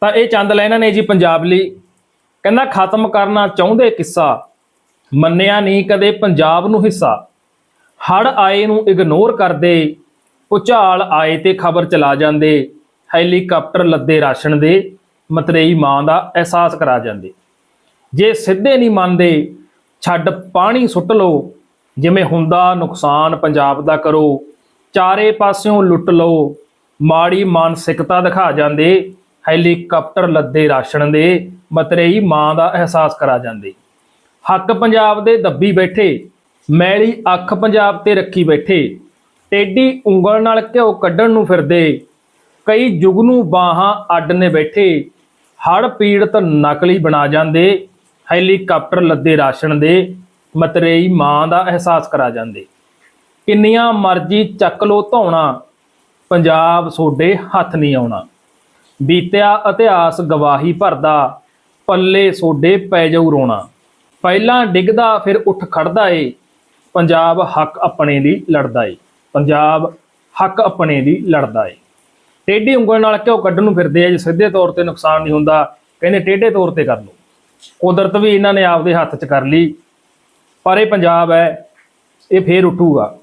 ਤਾਂ ਇਹ ਚੰਦ ਲੈਣਾ ਨੇ ਜੀ ਪੰਜਾਬ ਲਈ। ਕਹਿੰਦਾ, ਖਤਮ ਕਰਨਾ ਚਾਹੁੰਦੇ ਕਿੱਸਾ? ਮੰਨਿਆ ਨਹੀਂ ਕਦੇ ਪੰਜਾਬ ਨੂੰ ਹਿੱਸਾ। ਹੜ ਆਏ ਨੂੰ ਇਗਨੋਰ ਕਰਦੇ। ਉਚਾਲ ਆਏ ਤੇ ਖਬਰ ਚਲਾ ਜਾਂਦੇ। ਹੈਲੀਕਾਪਟਰ ਲੱਦੇ ਰਾਸ਼ਨ ਦੇ। ਮਤਰੇਈ ਮਾਂ ਦਾ ਅਹਿਸਾਸ ਕਰਾ ਜਾਂਦੇ। ਜੇ ਸਿੱਧੇ ਨਹੀਂ ਮੰਨਦੇ, ਛੱਡ ਪਾਣੀ ਸੁੱਟ ਲਓ। ਜਿਵੇਂ ਹੁੰਦਾ, ਨੁਕਸਾਨ ਪੰਜਾਬ ਦਾ ਕਰੋ। ਚਾਰੇ ਪਾਸਿਓਂ ਲੁੱਟ ਲਓ। ਮਾੜੀ ਮਾਨਸਿਕਤਾ ਦਿਖਾ ਜਾਂਦੇ। ਹੈਲੀਕਾਪਟਰ ਲੱਦੇ ਰਾਸ਼ਨ ਦੇ ਮਤਰੇਈ ਮਾਂ ਦਾ ਅਹਿਸਾਸ ਕਰਾ ਜਾਂਦੇ। ਹੱਕ ਪੰਜਾਬ ਦੇ ਦੱਬੀ ਬੈਠੇ, ਮੈਲੀ ਅੱਖ ਪੰਜਾਬ ਤੇ ਰੱਖੀ ਬੈਠੇ, ਟੇਢੀ ਉਂਗਲ ਨਾਲ ਘਿਓ ਕੱਢਣ ਨੂੰ ਫਿਰਦੇ। ਕਈ ਜੁਗਨੂ ਬਾਹਾਂ ਅੱਡ ਨੇ ਬੈਠੇ, ਹੜ ਪੀੜਤ ਨਕਲੀ ਬਣਾ ਜਾਂਦੇ। ਹੈਲੀਕਾਪਟਰ ਲੱਦੇ ਰਾਸ਼ਨ ਦੇ ਮਤਰੇਈ ਮਾਂ ਦਾ ਅਹਿਸਾਸ ਕਰਾ ਜਾਂਦੇ। ਕਿੰਨੀਆਂ ਮਰਜ਼ੀ ਚੱਕ ਲੋ ਧੌਣਾ, ਪੰਜਾਬ ਸੋਡੇ ਹੱਥ ਨਹੀਂ ਆਉਣਾ। ਬੀਤਿਆ ਇਤਿਹਾਸ ਗਵਾਹੀ ਭਰਦਾ, ਪੱਲੇ ਸੋਡੇ ਪੈ ਜਾਊ ਰੋਣਾ। ਪਹਿਲਾਂ ਡਿੱਗਦਾ, ਫਿਰ ਉੱਠ ਖੜਦਾ ਏ। ਪੰਜਾਬ ਹੱਕ ਆਪਣੇ ਲਈ ਲੜਦਾ ਏ। ਪੰਜਾਬ ਹੱਕ ਆਪਣੇ ਲਈ ਲੜਦਾ ਏ। ਟੇਢੀ ਉਂਗਲ ਨਾਲ ਘਿਓ ਕੱਢਣ ਨੂੰ ਫਿਰਦੇ ਆ, ਜੇ ਸਿੱਧੇ ਤੌਰ ਤੇ ਨੁਕਸਾਨ ਨਹੀਂ ਹੁੰਦਾ, ਕਹਿੰਦੇ ਟੇਢੇ ਤੌਰ ਤੇ ਕਰ ਲਓ। ਕੁਦਰਤ ਵੀ ਇਹਨਾਂ ਨੇ ਆਪਦੇ ਹੱਥ 'ਚ ਕਰ ਲਈ, ਪਰ ਇਹ ਪੰਜਾਬ ਹੈ, ਇਹ ਫੇਰ ਉੱਠੂਗਾ।